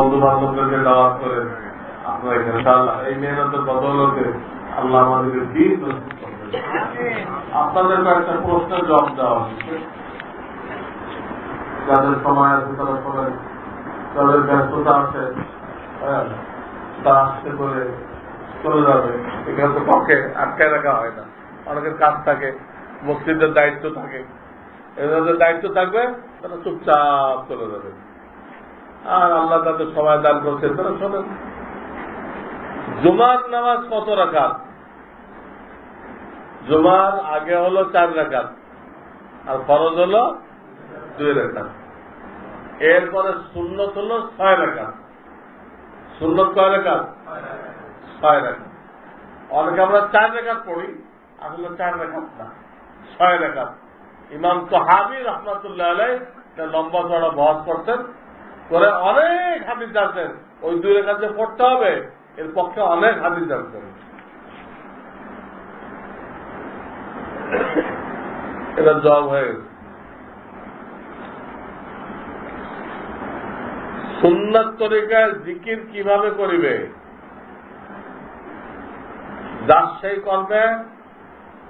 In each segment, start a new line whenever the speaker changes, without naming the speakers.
বন্ধু বান্ধবদেরকে দাওয়াত করে আপনারা এখানে এই মেহনতের বদলতে আল্লাহ আপনাদের কয়েকটা প্রশ্নের দেওয়া যাদের সময় আছে তারা ব্যস্ততা আছে হ্যাঁ, তা আসতে করে চলে যাবে। এখানে তো পক্ষে আটকায় রাখা হয় না। অনেকের কাজ থাকে মসজিদের দায়িত্ব থাকে। এদের দায়িত্ব থাকবে তারা চুপচাপ চলে যাবে। আর আল্লাহ তাদের সময় দান করছে তারা শোনেন জুমার নামাজ কত রাখাত জুমার আগে হলো চার রাখাত আর ফরজ হলো দুই রেখাত এরপরে সুন্নত হলো ছয় রেখাত সুন্নত কয় রেখাত ছয় রেখাত অনেকে আমরা চার রেখাত পড়ি, আসলে চার রেখাত না, ছয় রেখাত ইমাম তোহাবি রহমতুল্লাহ আলাই তার লম্বা চড়া বহস করতেন। করে অনেক হাদিস জানতেন। ওই দুই রেখা যে পড়তে হবে, এর পক্ষে অনেক হাদিস জানতেন। এটা জব হয়ে গেছে। সুন্নাত তরিকায় জিকির কীভাবে করিবে? যার সেই করবে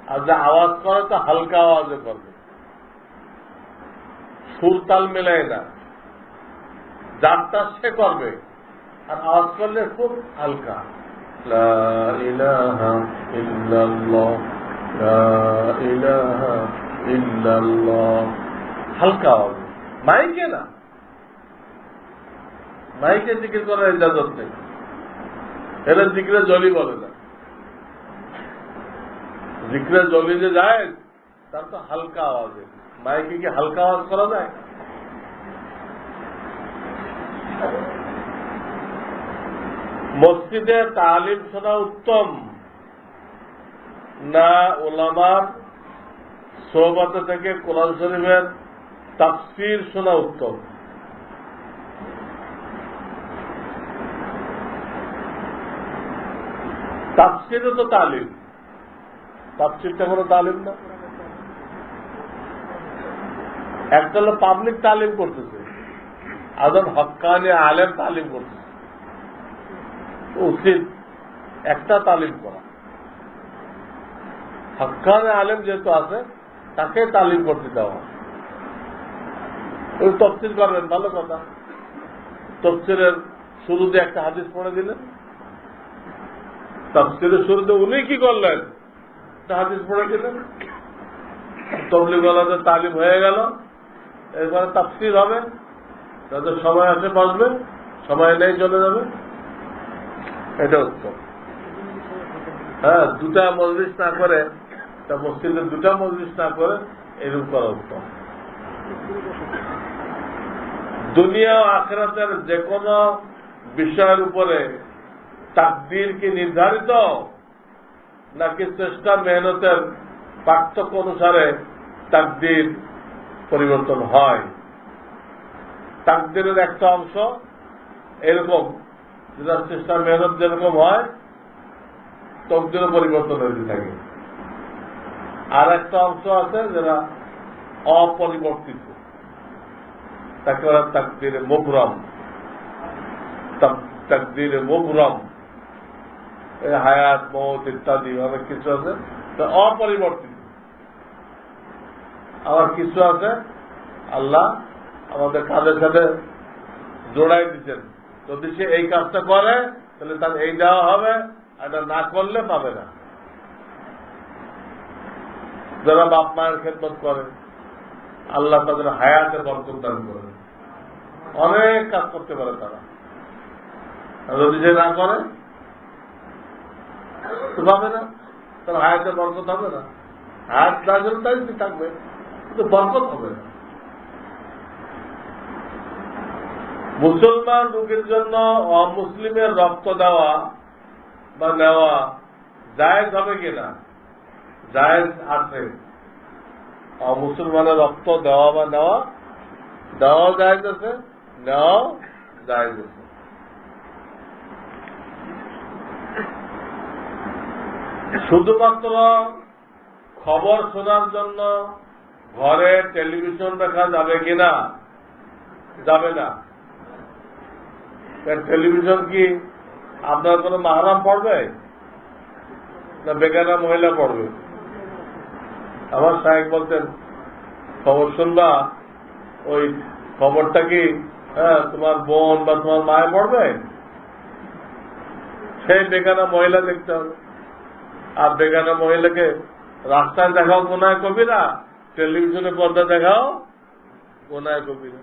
আর যে আওয়াজ করে, তো হালকা আওয়াজে করবে। সুর তাল মেলায় না। যারটা সে করবে। আর আওয়াজ করলে খুব হালকা। হালকা আওয়াজ। মাইকে না। মাইকে জিকির করার ইজাজত নেই। এরা জিকিরে জলি বলে না। জিকিরে জলি যে যায়, তার তো হালকা আওয়াজে। মাইকে কি হালকা আওয়াজ করা যায়? মসজিদে তালিম শোনা উত্তম, না ওলামার সোহবত থেকে কোরআন শরীফের তাফসির শোনা উত্তম। তাফসিরও তো তালিম। তাফসিরটা কোনো তালিম না। একটা হলো পাবলিক তালিম করতেছে। আদম হকানি আলেম তালিম করতেছে। উচিত একটা তালিম করা। হকানে আলেম যেহেতু আছে, তাকে তালিম করতে দেওয়া ওই তফসিল করবেন ভালো কথা। তফসিলের শুরুতে একটা হাদিস পড়ে দিলেন। তফসিলের শুরুতে উনি কি করলেন? একটা হাদিস পড়ে দিলেন। তবলিগলাতে তালিম হয়ে গেল। এরপরে তাফসির হবে। যাদের সময় আছে বসবে সময় নেই চলে যাবে। এটা উত্তম। হ্যাঁ দুটা মজলিস না করে, তা মসজিদের দুটা মজলিস না করে এরকম করা উত্তম। দুনিয়া আখেরাতের যে কোনো বিষয়ের উপরে তাকদির কি নির্ধারিত? নাকি চেষ্টা, মেহনতের পার্থক্য অনুসারে তাকদির পরিবর্তন হয়? তাকদিরের একটা অংশ এরকম। যেটা চেষ্টা মেহনত যেরকম হয়, তকদিরও পরিবর্তন হয়েছে থাকে। আর একটা অংশ আছে যেটা অপরিবর্তিত। তাকে বলা তাকদিরে মুবরম তাকদিরে মুবরম এই হায়াত, মত ইত্যাদি অনেক কিছু আছে অপরিবর্তিত। আবার কিছু আছে, আল্লাহ আমাদের কাঁধে কাঁধে জোড়াই দিচ্ছেন যদি সে এই কাজটা করে, তাহলে তার এই দেওয়া হবে এটা না করলে পাবে না। যারা বাপ মায়ের খেদমত করে, আল্লাহ তাদের হায়াতের বরকত দান করে। অনেক কাজ করতে পারে তারা। যদি সে না করে পাবে না। তার হায়াতের বরকত হবে না। হায়াত না গেলে তাই থাকবে। কিন্তু বরকত হবে না। মুসলমান রোগীর জন্য অমুসলিমের রক্ত দেওয়া বা নেওয়া জায়েজ হবে কিনা জায়েজ আছে। অমুসলমানের রক্ত দেওয়া বা নেওয়া, দেওয়া জায়েজ আছে, নেওয়াও জায়েজ আছে। শুধুমাত্র খবর শোনার জন্য ঘরে টেলিভিশন দেখা যাবে কিনা যাবে না। টেলিভিশন কি আপনার কোনো মাহারাম পড়বে? না বেগানা মহিলা পড়বে? আমার সাহেব বলতেন, খবর শুনবা, ওই খবরটা কি হ্যাঁ তোমার বোন বা তোমার মায়ে পড়বে? সেই বেগানা মহিলা দেখতে হবে। আর বেগানা মহিলাকে রাস্তায় দেখাও কোনায় কবিরা টেলিভিশনে পর্দা দেখাও কোনায় কবিরা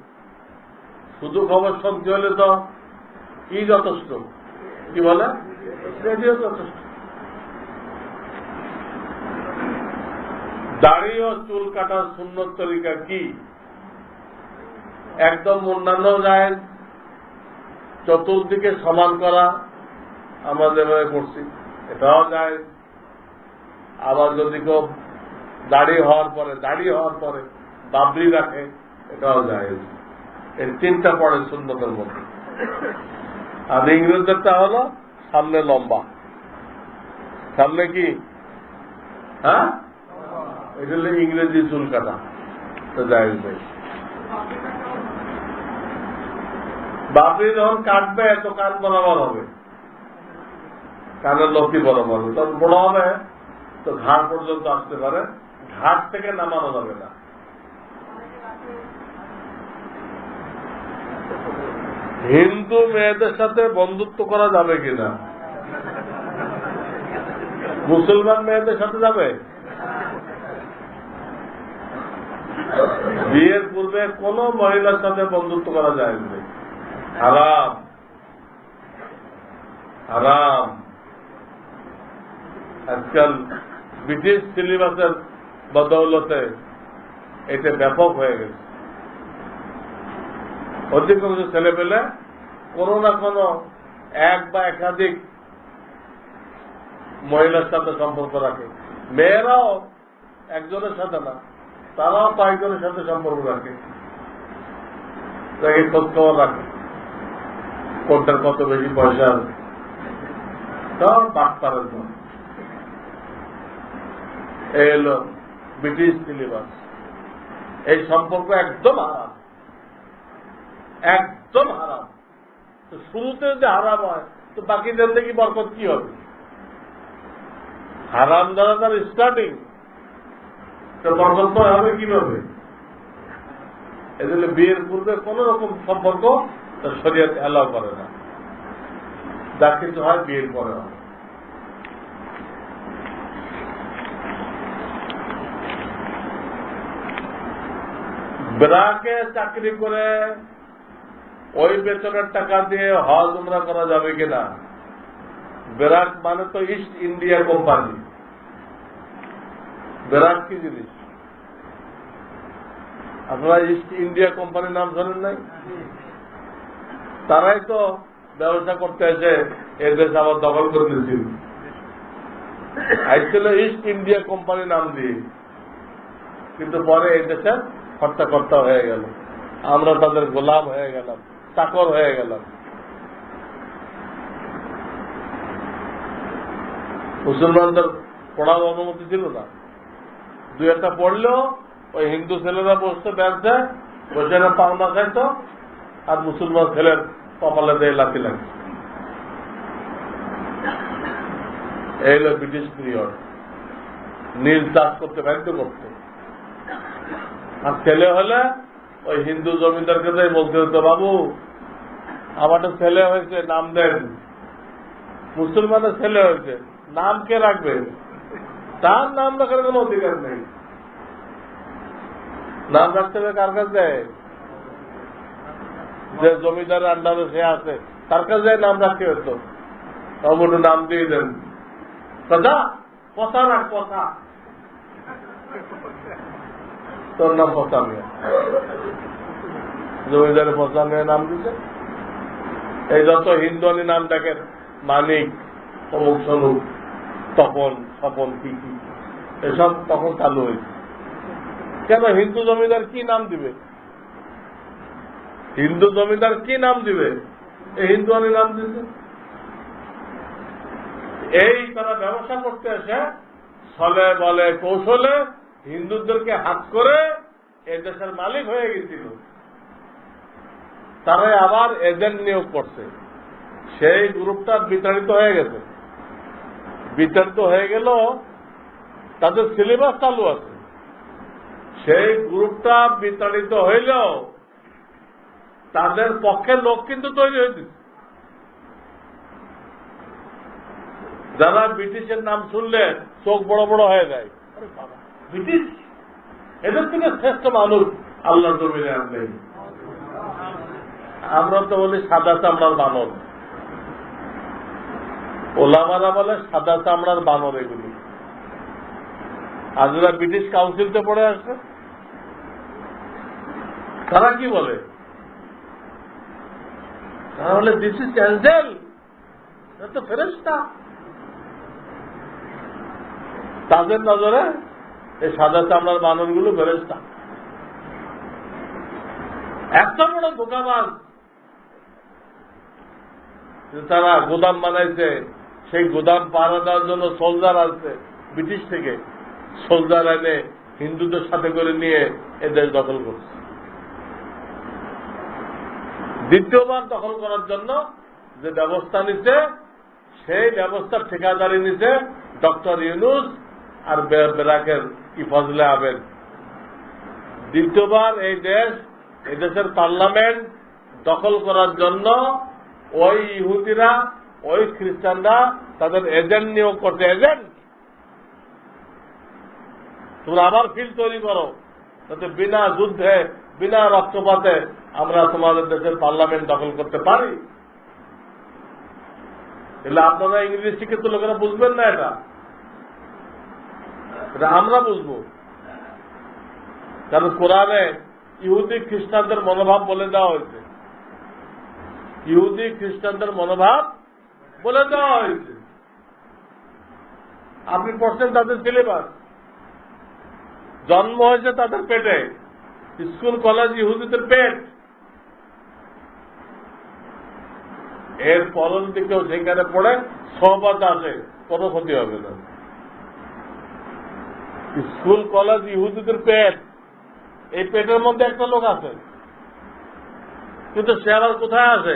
শুধু খবর শুনতে হলে তো কি যথেষ্ট। কি বলে? রেডিও যথেষ্ট। দাড়ি ও চুল কাটার সুন্নত তরিকা কি? একদম অন্যান্য যায় চতুর্দিকে সমান করা আমরা যেভাবে করছি, এটাও যায়। আবার যদি কেউ দাড়ি হওয়ার পরে, দাড়ি হওয়ার পরে বাবরি রাখে, এটাও যায়। এই তিনটা পড়ে সুন্নতের মধ্যে। আর ইংরেজদেরটা হলো সামনে লম্বা। সামনে কি? হ্যাঁ? এটা ইংরেজি চুল কাটা তো যায় নেই বাপরি যখন কাটবে তো কান বরাবর হবে। কানের লতি বরাবর হবে। তখন বড় হবে, তো ঘাট পর্যন্ত আসতে পারে। ঘাট থেকে নামানো যাবে না। হিন্দু মেয়েদের সাথে বন্ধুত্ব করা যাবে কিনা? মুসলমান মেয়েদের সাথে যাবে? বিয়ের পূর্বে কোন মহিলার সাথে বন্ধুত্ব করা যায় না হারাম। হারাম। আজকাল ব্রিটিশ সিলেবাসের বদৌলতে এটা ব্যাপক হয়ে গেছে। অধিকাংশ ছেলে পেলে কোনো না কোনো এক বা একাধিক মহিলার সাথে সম্পর্ক রাখে। মেয়েরাও একজনের সাথে না, তারাও কয়েকজনের সাথে সম্পর্ক রাখে। তাকে খবর রাখে, কোনটার কত বেশি পয়সা আছে। সব বাদ পারেন এই হলো ব্রিটিশ সিলেবাস। এই সম্পর্ক একদম হারাম একদম হারাম। শুরুতে যদি হারাম হয়, তো বাকি জিন্দগি বরকত কি হবে। হারাম দ্বারা তার স্টার্টিং বরকত হবে কীভাবে? এজন্য বিয়ের পূর্বে কোন রকম সম্পর্ক তার শরীয়ত অ্যালাউ করে না। যা কিছু হয় বিয়ের পরে হয় ব্রাকে চাকরি করে ওই বেতনের টাকা দিয়ে হজ উমরা করা যাবে কিনা? বেরাক মানে তো ইস্ট ইন্ডিয়া কোম্পানি বেরাক কি জিনিস? আপনারা ইস্ট ইন্ডিয়া কোম্পানির নাম শোনেন নাই? তারাই তো ব্যবসা করতে এসে এ দেশ আবার দখল করে নিয়েছিল আইছিল ইস্ট ইন্ডিয়া কোম্পানি নাম দিয়ে। কিন্তু পরে এই দেশের কর্তা হয়ে গেল। আমরা তাদের গোলাম হয়ে গেলাম। চাকর হয়ে গেলাম। মুসলমানদের পড়ার অনুমতি ছিল না। দু একটা পড়লেও ওই হিন্দু ছেলেরা বসতে ব্যাংকে বসে না পাওনা খাইতো আর মুসলমান ছেলের কপালে দিয়ে লাথি লাগছে এই হলো ব্রিটিশ পিরিয়ড। নীল চাষ করতে বাধ্য করত। আর ছেলে হলে ওই হিন্দু জমিদারকে বলতে হতো, বাবু আমার তো ছেলে হয়েছে, নাম দেন। মুসলমানের ছেলে হয়েছে। নাম কে রাখবে? তার নাম রাখার কোনো অধিকার নেই। নাম রাখতে হবে কার কাছে যে জমিদার আন্ডারে সে আছে, তার কাছে নাম রাখতে হতো। একটু নাম দিয়ে দেন। কথা? কথা রাখ কথা? তোর নাম পচা মিয়া জমিদারের পচা মিয়া নাম দিছে। এই যত হিন্দুয়ানি নাম দেখেন, মানিক, অমুক সনুক, তপন স্বপন কি কি, এসব তখন চালু হয়েছে। কেন হিন্দু জমিদার কি নাম দিবে? হিন্দু জমিদার কি নাম দিবে? এই হিন্দুয়ানি নাম দিছে। এই তারা ব্যবসা করতে এসে ছলে, বলে, কৌশলে হিন্দুদেরকে হাত করে এই দেশের মালিক হয়ে গেছিল। তারাই আবার এজেন্ট নিয়োগ করছে। সেই গ্রুপটা বিতাড়িত হয়ে গেছে। বিতাড়িত হয়ে গেল তাদের সিলেবাস চালু আছে। সেই গ্রুপটা বিতাড়িত হইলেও তাদের পক্ষের লোক কিন্তু তৈরি হয়েছে যারা ব্রিটিশের নাম শুনলে চোখ বড় বড় হয়ে যায়। ব্রিটিশ? এদের থেকে শ্রেষ্ঠ মানুষ আল্লাহ জমিনে নেই। আমরা তো বলি সাদা চামড়ার বানর। ওলামারা বলে সাদা চামড়ার বানর এগুলি। আর যারা ব্রিটিশ কাউন্সিলতে পড়ে আসে তারা কি বলে? তারা বলে দিস ইজ অ্যাঞ্জেল তো ফেরেস্তা তাদের নজরে এই সাদা চামড়ার বানরগুলো ফেরেস্তা এত বড় ধোকাবাজ। তারা গোদাম বানাইছে, সেই গোদাম পাহারা দেওয়ার জন্য সোলজার আসছে ব্রিটিশ থেকে। সোলজার এনে হিন্দুদের সাথে করে নিয়ে এ দেশ দখল করছে। দ্বিতীয়বার দখল করার জন্য যে ব্যবস্থা নিছে, সেই ব্যবস্থার ঠিকাদারি নিছে ডক্টর ইউনুস আর বেরাকের ইফজলে আবেদ। দ্বিতীয়বার এই দেশ, এই দেশের পার্লামেন্ট দখল করার জন্য ওই ইহুদিরা, ওই খ্রিস্টানরা তাদের এজেন্ট নিয়োগ করছে। এজেন্ট তোমরা আবার ফিল্ড তৈরি করো। যাতে বিনা যুদ্ধে, বিনা রক্তপাতে আমরা তোমাদের দেশের পার্লামেন্ট দখল করতে পারি। এলে আপনারা ইংরেজি শিক্ষিত লোকেরা বুঝবেন না এটা। এটা আমরা বুঝব। কারণ কোরআনে ইহুদি খ্রিস্টানদের মনোভাব বলে দেওয়া হয়েছে। ইহুদি, খ্রিস্টানদের মনোভাব বলে দেওয়া হয়েছে। আপনি পড়ছেন তাদের সিলেবাস। জন্ম হয়েছে তাদের পেটে। স্কুল, কলেজ ইহুদিদের পেট। এর পরন দিকেও সেখানে পড়ে সহবাদ আছে কোনো ক্ষতি হবে না। স্কুল, কলেজ ইহুদিদের পেট। এই পেটের মধ্যে একটা লোক আছে, কিন্তু সে আবার কোথায় আছে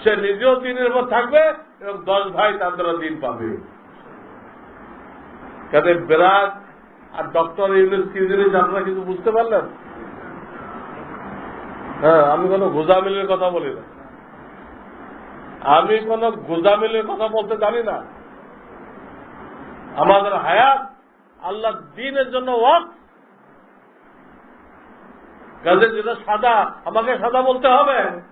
সে নিজেও দিনের উপর থাকবে এবং দশ ভাই তার দ্বারা দিন পাবে। কাজে বেরাট আর ডক্টর ইউনুস কি জিনিস আপনারা কিন্তু বুঝতে পারলেন? হ্যাঁ আমি কোনো গোজামিলের কথা বলি না। আমি কোন গোজামিলের কথা বলতে জানি না। আমাদের হায়াত আল্লাহ দিনের জন্য ওয়াক। কাজে যেটা সাদা, আমাকে সাদা বলতে হবে।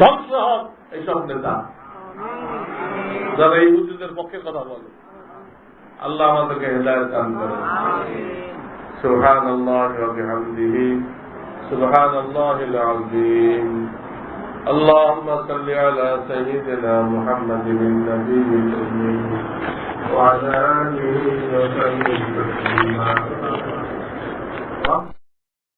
ধ্বংস হোক এইসব নেতা যারা ইহুদিদের পক্ষে কথা বলে আল্লাহ আমাদেরকে হেদায়ত দান করে سبحان الله وبحمده سبحان الله العظيم اللهم صل على سيدنا محمد النبي الأمي وعلى آله وصحبه وسلم